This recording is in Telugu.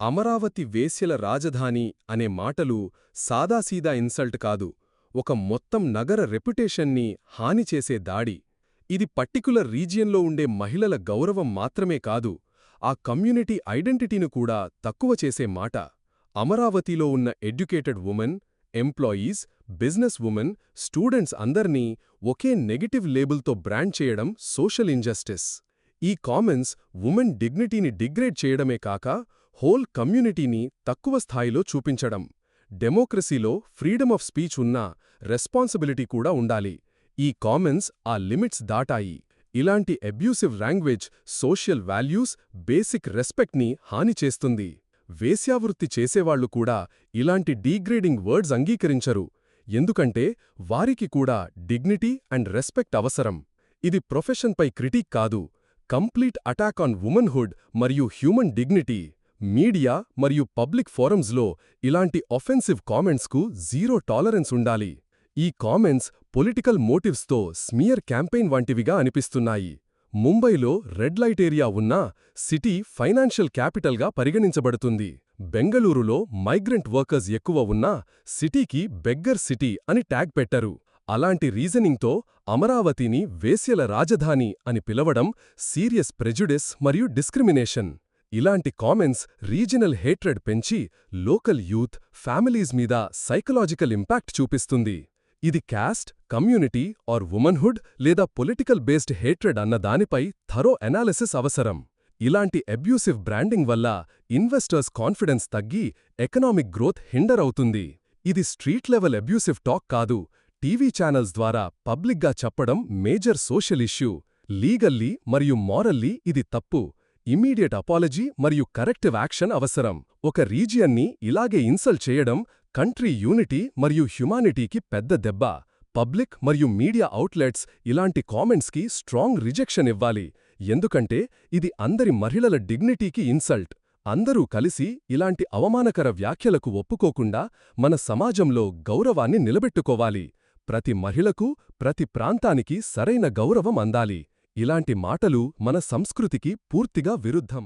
అమరావతి వేశ్యల రాజధాని అనే మాటలు సాదాసీదా ఇన్సల్ట్ కాదు ఒక మొత్తం నగర రెప్యుటేషన్ని హాని చేసే దాడి. ఇది పర్టికులర్ రీజియన్లో ఉండే మహిళల గౌరవం మాత్రమే కాదు ఆ కమ్యూనిటీ ఐడెంటిటీని కూడా తక్కువ చేసే మాట. అమరావతిలో ఉన్న educated women employees business women students అందర్నీ ఒకే నెగటివ్ లేబుల్తో బ్రాండ్ చేయడం సోషల్ ఇంజస్టిస్. ఈ కామెంట్స్ ఉమెన్ డిగ్నిటీని డిగ్రేడ్ చేయడమే కాక హోల్ కమ్యూనిటీని తక్కువ స్థాయిలో చూపించడం డెమోక్రసీలో ఫ్రీడమ్ ఆఫ్ స్పీచ్ ఉన్నా రెస్పాన్సిబిలిటీ కూడా ఉండాలి. ఈ కామెంట్స్ ఆ లిమిట్స్ దాటాయి. ఇలాంటి abusive language social values basic రెస్పెక్ట్ని హాని చేస్తుంది. వేశ్యావృత్తి చేసేవాళ్ళు కూడా ఇలాంటి డీగ్రేడింగ్ వర్డ్స్ అంగీకరించరు. ఎందుకంటే వారికి కూడా డిగ్నిటీ అండ్ రెస్పెక్ట్ అవసరం. ఇది ప్రొఫెషన్పై క్రిటిక్ కాదు. కంప్లీట్ అటాక్ ఆన్ ఉమెన్హుడ్ మరియు హ్యూమన్ డిగ్నిటీ. మీడియా మరియు పబ్లిక్ ఫోరమ్స్లో ఇలాంటి ఒఫెన్సివ్ కామెంట్స్కు జీరో టాలరెన్స్ ఉండాలి. ఈ కామెంట్స్ పొలిటికల్ మోటివ్స్తో స్మియర్ క్యాంపెయిన్ వంటివిగా అనిపిస్తున్నాయి. ముంబైలో రెడ్ లైట్ ఏరియా ఉన్నా సిటీ ఫైనాన్షియల్ క్యాపిటల్గా పరిగణించబడుతుంది. బెంగళూరులో మైగ్రెంట్ వర్కర్స్ ఎక్కువ ఉన్నా సిటీకి బెగ్గర్ సిటీ అని ట్యాగ్ పెట్టరు. అలాంటి రీజనింగ్తో అమరావతిని వేశ్యల రాజధాని అని పిలవడం సీరియస్ ప్రెజుడిస్ మరియు డిస్క్రిమినేషన్ ఇలాంటి కామెంట్స్ రీజనల్ హేట్రెడ్ పెంచి లోకల్ యూత్ ఫ్యామిలీస్ మీద సైకలాజికల్ ఇంపాక్ట్ చూపిస్తుంది. ఇది క్యాస్ట్ కమ్యూనిటీ ఆర్ ఉమన్హుడ్ లేదా పొలిటికల్ బేస్డ్ హేట్రెడ్ అన్న దానిపై థరో ఎనాలిసిస్ అవసరం. ఇలాంటి అబ్యూసివ్ బ్రాండింగ్ వల్ల ఇన్వెస్టర్స్ కాన్ఫిడెన్స్ తగ్గి ఎకనామిక్ గ్రోత్ హిండర్ అవుతుంది. ఇది స్ట్రీట్ లెవెల్ అబ్యూసివ్ టాక్ కాదు. టీవీ ఛానల్స్ ద్వారా పబ్లిక్గా చెప్పడం మేజర్ సోషల్ ఇష్యూ. లీగల్లీ మరియు మారల్లీ ఇది తప్పు. ఇమీడియట్ అపాలజీ మరియు కరెక్టివ్ యాక్షన్ అవసరం. ఒక రీజియన్ని ఇలాగే ఇన్సల్ట్ చేయడం కంట్రీ యూనిటీ మరియు హ్యుమానిటీకి పెద్ద దెబ్బ. పబ్లిక్ మరియు మీడియా అవుట్లెట్స్ ఇలాంటి కామెంట్స్కి స్ట్రాంగ్ రిజెక్షన్ ఇవ్వాలి. ఎందుకంటే ఇది అందరి మహిళల డిగ్నిటీకి ఇన్సల్ట్. అందరూ కలిసి ఇలాంటి అవమానకర వ్యాఖ్యలకు ఒప్పుకోకుండా మన సమాజంలో గౌరవాన్ని నిలబెట్టుకోవాలి. ప్రతి మహిళకు ప్రతి ప్రాంతానికి సరైన గౌరవం అందాలి. ఇలాంటి మాటలు మన సంస్కృతికి పూర్తిగా విరుద్ధం.